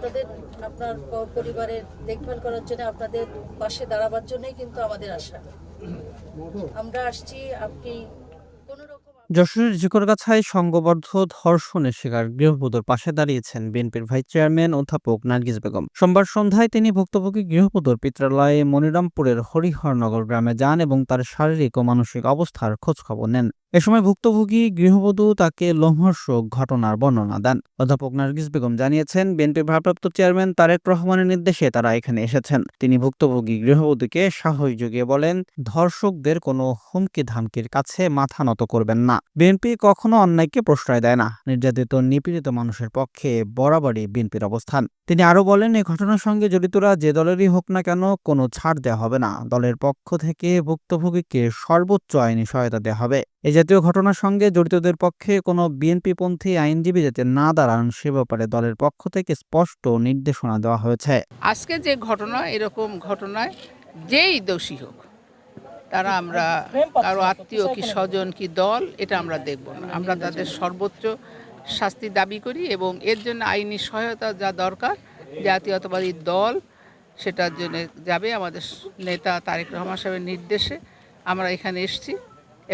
আপনাদের, আপনার পরিবারের দেখভাল করার জন্য আপনাদের পাশে দাঁড়াবার জন্যই কিন্তু আমাদের আশা। আমরা আসছি, আপনি যশোরের জিকরগাছায় সংঘবদ্ধ ধর্ষণের শিকার গৃহবধূর পাশে দাঁড়িয়েছেন বিএনপির ভাইস চেয়ারম্যান অধ্যাপক নার্গিস বেগম। সোমবার সন্ধ্যায় তিনি ভুক্তভোগী গৃহবধূর পিত্রালয়ে মনিরামপুরের হরিহরনগর গ্রামে যান এবং তার শারীরিক ও মানসিক অবস্থার খোঁজখবর নেন। এ সময় ভুক্তভোগী গৃহবধূ তাকে লোমহর্ষক ঘটনার বর্ণনা দেন। অধ্যাপক নার্গিস বেগম জানিয়েছেন, বিএনপির ভারপ্রাপ্ত চেয়ারম্যান তারেক রহমানের নির্দেশে তারা এখানে এসেছেন। তিনি ভুক্তভোগী গৃহবধূকে সাহস জুগিয়ে বলেন, ধর্ষকদের কোনো হুমকি ধামকির কাছে মাথা নত করবেন না। বিএনপি কখনো অন্যায়কে প্রশ্রয় দেয় না। নির্যাতিত, নিপীড়িত মানুষের পক্ষে বরাবরই বিএনপির অবস্থান। তিনি আরও বলেন এই ঘটনার সঙ্গে জড়িতরা যে দলেরই হোক না কেন কোনো ছাড় দেওয়া হবে না। দলের পক্ষ থেকে ভুক্তভোগীকে সর্বোচ্চ আইনি সহায়তা দেওয়া হবে। এই জাতীয় ঘটনার সঙ্গে জড়িতদের পক্ষে কোনো বিএনপিপন্থী আইনজীবী যাতে না দাঁড়ান সে ব্যাপারে দলের পক্ষ থেকে স্পষ্ট নির্দেশনা দেওয়া হয়েছে। আজকে যে ঘটনা, এরকম ঘটনায় যেই দোষী হোক, তারা আমরা কারও আত্মীয় কি স্বজন কি দল, এটা আমরা দেখব না। আমরা তাদের সর্বোচ্চ শাস্তি দাবি করি এবং এর জন্য আইনি সহায়তা যা দরকার, জাতীয়তাবাদী দল সেটার জন্য যাবে। আমাদের নেতা তারেক রহমান সাহেবের নির্দেশে আমরা এখানে এসেছি।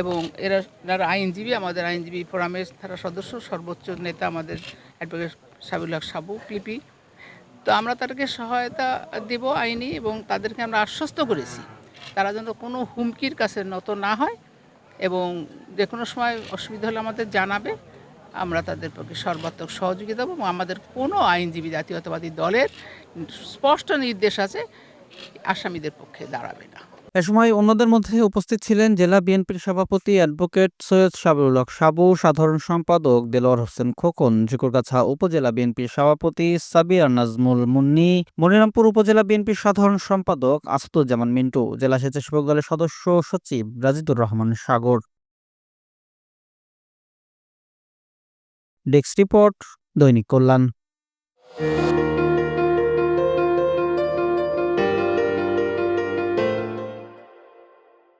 এবং এরা যারা আইনজীবী, আমাদের আইনজীবী ফোরামের তারা সদস্য, সর্বোচ্চ নেতা আমাদের অ্যাডভোকেট সাবিউল্লাহ সাবু, পিপি। তো আমরা তাদেরকে সহায়তা দেব আইনি এবং তাদেরকে আমরা আশ্বস্ত করেছি। তারা যেন কোনো হুমকির কাছে নত না হয় এবং যে কোনো সময় অসুবিধা হলে আমাদের জানাবে। আমরা তাদের পক্ষে সর্বাত্মক সহযোগিতা দেবো এবং আমাদের কোনো আইনজীবী, জাতীয়তাবাদী দলের স্পষ্ট নির্দেশ আছে, আসামিদের পক্ষে দাঁড়াবে না। এ সময় অন্যদের মধ্যে উপস্থিত ছিলেন জেলা বিএনপির সভাপতি অ্যাডভোকেট সৈয়দ সাবিরুল হক সাবু, সাধারণ সম্পাদক দেলোয়ার হোসেন খোকন, ঝিকুরগাছা উপজেলা বিএনপির সভাপতি সাবিয়ার নাজমুল মুন্নি, মনিরামপুর উপজেলা বিএনপির সাধারণ সম্পাদক আসাদুজ্জামান মিন্টু, জেলা স্বেচ্ছাসেবক দলের সদস্য সচিব রাজিদুর রহমান সাগর। Desk report, Dainik Kalyan.